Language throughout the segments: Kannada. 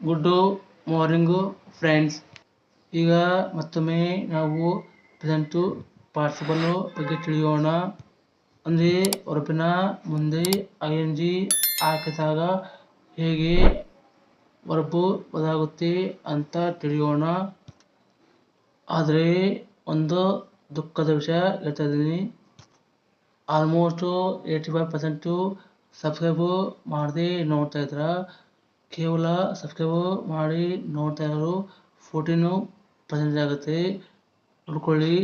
ಗುಡ್ಡು ಮಾರ್ನಿಂಗು ಫ್ರೆಂಡ್ಸ್ ಈಗ ಮತ್ತೊಮ್ಮೆ ನಾವು ಪ್ರೆಸೆಂಟು ಪಾರ್ಸಿಬಲ್ ಬಗ್ಗೆ ತಿಳಿಯೋಣ. ಅಂದರೆ ಹೊರಪಿನ, ಮುಂದೆ ಐ ಎನ್ ಜಿ ಹಾಕಿದಾಗ ಹೇಗೆ ಹೊರಪು ಬದಲಾಗುತ್ತೆ ಅಂತ ತಿಳಿಯೋಣ. ಆದರೆ ಒಂದು ದುಃಖದ ವಿಷಯ ಹೇಳ್ತಾ ಇದ್ದೀನಿ. Almost eighty five percent subscribe ಮಾಡದೆ ನೋಡ್ತಾ ಇದ್ರ ಕೇವಲ ಸಬ್ಸ್ಕ್ರೈಬ್ ಮಾಡಿ ನೋಡ್ತಾ ಇರೋರು ಫೋರ್ಟೀನು ಪರ್ಸೆಂಟ್ ಆಗುತ್ತೆ. ನೋಡ್ಕೊಳ್ಳಿ.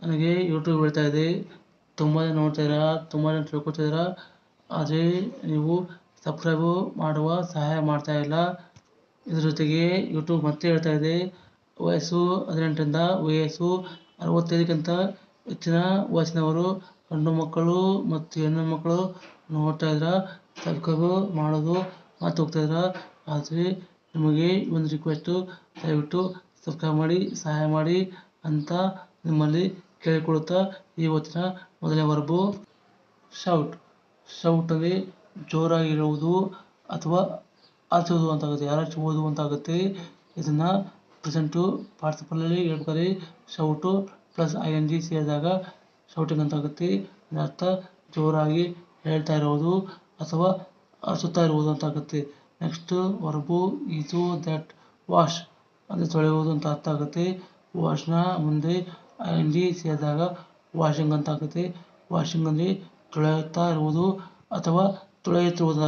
ನನಗೆ ಯೂಟ್ಯೂಬ್ ಹೇಳ್ತಾ ಇದೆ. ತುಂಬ ಜನ ನೋಡ್ತಾ ಇದ್ದೀರಾ ತುಂಬ ಜನ ತಿಳ್ಕೊತಿದ್ದೀರಾ ಆದರೆ ನೀವು ಸಬ್ಸ್ಕ್ರೈಬ್ ಮಾಡುವ ಸಹಾಯ ಮಾಡ್ತಾ ಇಲ್ಲ. ಇದ್ರ ಜೊತೆಗೆ ಯೂಟ್ಯೂಬ್ ಮತ್ತೆ ಹೇಳ್ತಾ ಇದೆ. ವಯಸ್ಸು ಹದಿನೆಂಟರಿಂದ ವಯಸ್ಸು ಅರವತ್ತೈದಕ್ಕಿಂತ ಹೆಚ್ಚಿನ ವಯಸ್ಸಿನವರು ಗಂಡು ಮಕ್ಕಳು ಮತ್ತು ಹೆಣ್ಣು ಮಕ್ಕಳು ನೋಡ್ತಾ ಇದ್ದೀರಾ ಸಬ್ಸ್ಕ್ರೈಬು ಮಾಡೋದು ಮತ್ತು ಹೋಗ್ತಾ ಇದ್ರ ಆದರೆ ನಿಮಗೆ ಒಂದು ರಿಕ್ವೆಸ್ಟು ದಯವಿಟ್ಟು ಸಬ್ಸ್ಕ್ರೈಬ್ ಮಾಡಿ, ಸಹಾಯ ಮಾಡಿ ಅಂತ ನಿಮ್ಮಲ್ಲಿ ಕೇಳಿಕೊಳ್ಳುತ್ತಾ ಇವತ್ತಿನ ಮೊದಲನೇ ವರ್ಬು ಶೌಟ್ ಶೌಟ್ ಅಂದರೆ ಜೋರಾಗಿ ಅಥವಾ ಅರಚುವುದು ಅಂತಾಗುತ್ತೆ. ಅಂತ ಅಂತಾಗುತ್ತೆ. ಇದನ್ನು ಪ್ರೆಸೆಂಟು ಪಾರ್ಟಿಸಿಪಲಲ್ಲಿ ಹೇಳ್ಬೇಕಾದ್ರೆ shout plus I N G ಸೇರಿದಾಗ ಶೌಟಿಂಗ್ ಅಂತಾಗುತ್ತೆ. ಇದರ ಅರ್ಥ ಜೋರಾಗಿ ಹೇಳ್ತಾ ಇರೋದು ಅಥವಾ ಅರಚುತ್ತಾ ಇರುವುದು ಅಂತಾಗುತ್ತೆ next verb is that wash ಅಂದರೆ ತೊಳೆಯುವುದು ಅಂತ ಅರ್ಥ ಆಗುತ್ತೆ. ವಾಶ್ನ ಮುಂದೆ ಎನ್ ಸೇರಿದಾಗ ವಾಷಿಂಗ್ ಅಂತ ಆಗುತ್ತೆ ವಾಷಿಂಗ್ ಅಂದರೆ ತೊಳೆಯುತ್ತಾ ಇರುವುದು ಅಥವಾ ತೊಳೆಯುತ್ತಿರುವುದು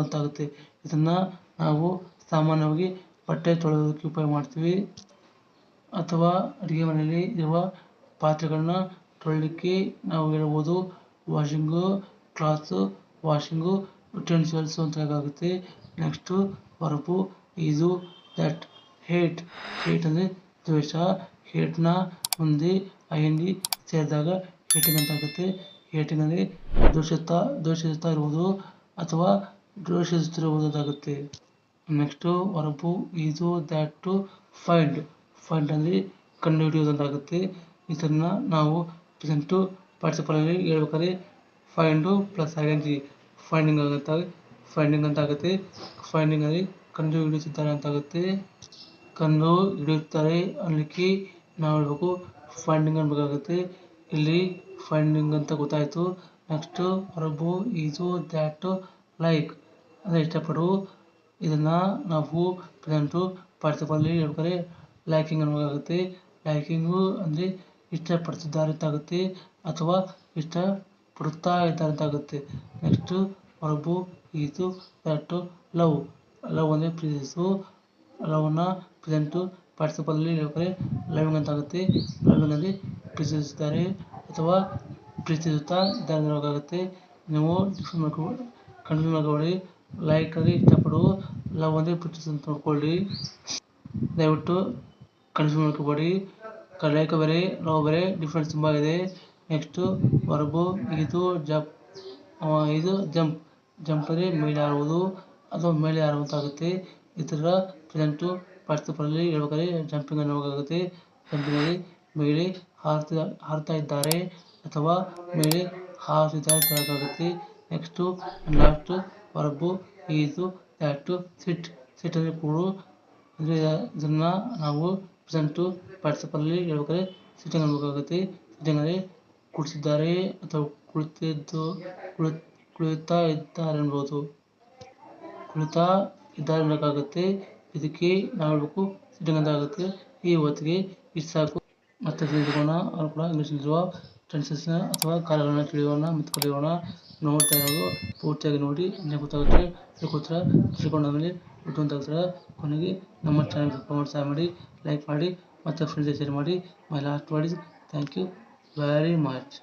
ಅಂತಾಗುತ್ತೆ ಇದನ್ನು ನಾವು ಸಾಮಾನ್ಯವಾಗಿ ಬಟ್ಟೆ ತೊಳೆಯೋದಕ್ಕೆ ಉಪಯೋಗ ಮಾಡ್ತೀವಿ. ಅಥವಾ ಅಡುಗೆ ಮನೆಯಲ್ಲಿ ಇರುವ ಪಾತ್ರೆಗಳನ್ನ ತೊಳಿಲಿಕ್ಕೆ ನಾವು ಹೇಳ್ಬೋದು. ವಾಷಿಂಗು ಕ್ಲಾತು ವಾಷಿಂಗು ಯುಟೆನ್ಸಿಲ್ಸು ಅಂತ ಆಗುತ್ತೆ. ನೆಕ್ಸ್ಟು ವರ್ಬು ಇದು ದಟ್ ಹೇಟ್ ಹೇಟ್ ಅಂದರೆ ದ್ವೇಷ. ಹೇಟ್ನ ಮುಂದೆ ಐ ಸೇರಿದಾಗ ಹೇಟಿಂಗ್ ಅಂತ ಆಗುತ್ತೆ. ಹೇಟಿಂಗ್ ಅಂದರೆ ದ್ವೇಷಿಸುತ್ತಾ ಇರುವುದು ಅಥವಾ ದ್ವೇಷಿಸುತ್ತಿರುವುದು ಅಂತಾಗುತ್ತೆ ನೆಕ್ಸ್ಟು ವರ್ಬು ಇದು ದ್ಯಾಟ್ ಟು ಫೈಂಡ್ ಫೈಂಡ್ ಅಂದರೆ ಅಂತಾಗುತ್ತೆ ಇದನ್ನು ನಾವು ಪ್ರೆಸೆಂಟು ಪಾರ್ಟಿಸಿಪಲಲ್ಲಿ ಹೇಳ್ಬೇಕಾದ್ರೆ find plus I N G finding ಆಗುತ್ತೆ. ಫೈಂಡಿಂಗ್ ಅಂತ ಆಗುತ್ತೆ. ಫೈಂಡಿಂಗ್ ಅಲ್ಲಿ ಕಂಡು ಹಿಡಿಯುತ್ತಿದ್ದಾರೆ ಅಂತಾಗುತ್ತೆ ಕಂಡು ಹಿಡಿಯುತ್ತಾರೆ ಅನ್ನಕ್ಕೆ ನಾವು ಹೇಳ್ಬೇಕು ಫೈಂಡಿಂಗ್ ಅನ್ಬೇಕಾಗುತ್ತೆ. ಇಲ್ಲಿ ಫೈಂಡಿಂಗ್ ಅಂತ ಗೊತ್ತಾಯಿತು. ನೆಕ್ಸ್ಟು ಪ್ರಭು ಈಸು ದ್ಯಾಟ್ ಲೈಕ್ ಅಂದರೆ ಇಷ್ಟಪಡು. ಇದನ್ನು ನಾವು ಪ್ರೆಸೆಂಟು ಪಾರ್ಟಿಸಿಪಲ್ಲಿ ಹೇಳ್ಬೇಕಾದ್ರೆ ಲೈಕಿಂಗ್ ಅನ್ನಬೇಕಾಗುತ್ತೆ ಲೈಕಿಂಗು ಅಂದರೆ ಇಷ್ಟಪಡ್ತಿದ್ದಾರೆ ಅಂತಾಗುತ್ತೆ ಅಥವಾ ಇಷ್ಟಪಡುತ್ತಾ ಇದ್ದಾರೆ ಇದ್ದಂತಾಗುತ್ತೆ next verb is that love. Love ಅಂದರೆ ಪ್ರೀತಿಸು. ಲವ್ನ ಪ್ರೆಸೆಂಟು ಪಾರ್ಟಿಸಿಪಲಲ್ಲಿ ಹೇಳ್ಬೇಕಾದ್ರೆ ಲವಿಂಗ್ ಅಂತ ಆಗುತ್ತೆ ಲವಿಂಗ್ ಅಂದರೆ ಪ್ರೀತಿಸುತ್ತಾರೆ ಅಥವಾ ಪ್ರೀತಿಸುತ್ತಾ ಇದ್ದಾರೆ ನೀವು ಡಿಫ್ರೆಂಟ್ ಮಾಡ್ಕೊ ಮಾಡ್ಕೊಬೇಡಿ ಲೈಕ್ ಆಗಿ ಇಷ್ಟಪಡು. ಲವ್ ಅಂದರೆ ಪ್ರೀತಿಸು ಅಂತ ನೋಡ್ಕೊಳ್ಳಿ. ದಯವಿಟ್ಟು ಕನ್ಫ್ಯೂಸ್ ಮಾಡ್ಕೊಬೇಡಿ. ಲೈಕ್ ಬೇರೆ, ಲವ್ ಬೇರೆ ಡಿಫ್ರೆನ್ಸ್ ತುಂಬ ಇದೆ. ನೆಕ್ಸ್ಟು ವರ್ಬು, ಇದು ಜಂಪ್. ಇದು ಜಂಪ್. ಜಂಪ್ ಅಂದರೆ ಮೇಲೆ ಹಾರುವುದು ಅಥವಾ ಮೇಲೆ ಹಾರುವಂತಾಗುತ್ತೆ ಇದರ ಪ್ರೆಸೆಂಟ್ ಪಾರ್ಟಿಸಿಪಲಲ್ಲಿ ಹೇಳ್ಬೇಕಾದ್ರೆ ಜಂಪಿಂಗ್ ಅನ್ನಬೇಕಾಗುತ್ತೆ ಜಂಪಿಂಗ್ ಅಂದರೆ ಮೇಲೆ ಹಾರ್ತಾ ಹಾರ್ತಾ ಇದ್ದಾರೆ ಅಥವಾ ಮೇಲೆ ಹಾರುತ್ತಿದ್ದಾರೆ ಅಂತ ಹೇಳೋಕ್ಕಾಗುತ್ತೆ next last verb is that sit sit ಅಂದರೆ ಕೂಡು. ಇದನ್ನು ನಾವು ಪ್ರೆಸೆಂಟು ಪಾರ್ಟಿಸಿಪಲಲ್ಲಿ ಹೇಳ್ಬೇಕಾದ್ರೆ ಸಿಟ್ಟಿಂಗ್ ಅನ್ನಬೇಕಾಗುತ್ತೆ ಸಿಟ್ಟಿಂಗಲ್ಲಿ ಕುಳಿತಿದ್ದಾರೆ ಅಥವಾ ಕುಳಿತಿದ್ದು, ಕುಳಿ, ಕುಳಿತಾ ಇದ್ದಾರೆ ಅನ್ಬೋದು ಕುಳಿತಾ ಇದ್ದಾರೆ ಅನ್ನೋಕ್ಕಾಗುತ್ತೆ ಇದಕ್ಕೆ ನಾವು ಹೇಳ್ಬೇಕು ಅಂತ ಆಗುತ್ತೆ ಈ ಹೊತ್ತಿಗೆ ಇಷ್ಟು ಸಾಕು. ಮತ್ತೆ ತಿಳಿದುಕೋಣ ಅವ್ರು ಕೂಡ ಇಂಗ್ಲೀಷ್ನಲ್ಲಿರುವ ಟೆನ್ಸಸ್ನ ಅಥವಾ ಕಾಲಗಳನ್ನ ತಿಳಿಯೋಣ ಮತ್ತು ಕಲಿಯೋಣ ನೋಡ್ತಾ ಇರೋದು ಪೂರ್ತಿಯಾಗಿ ನೋಡಿ. ನಿಮಗೆ ಗೊತ್ತಾಗುತ್ತೆ ಅದಕ್ಕೋಸ್ಕರ ತಿಳ್ಕೊಂಡಾದ್ಮೇಲೆ ಆಗ್ತಾರೆ ಕೊನೆಗೆ ನಮ್ಮ ಚಾನಲ್ ಸಬ್ಸ್ಕ್ರೈಬ್ ಸಹ ಮಾಡಿ ಲೈಕ್ ಮಾಡಿ, ಮತ್ತು ಫ್ರೆಂಡ್ಸ್ ಶೇರ್ ಮಾಡಿ. My last word is thank you very much.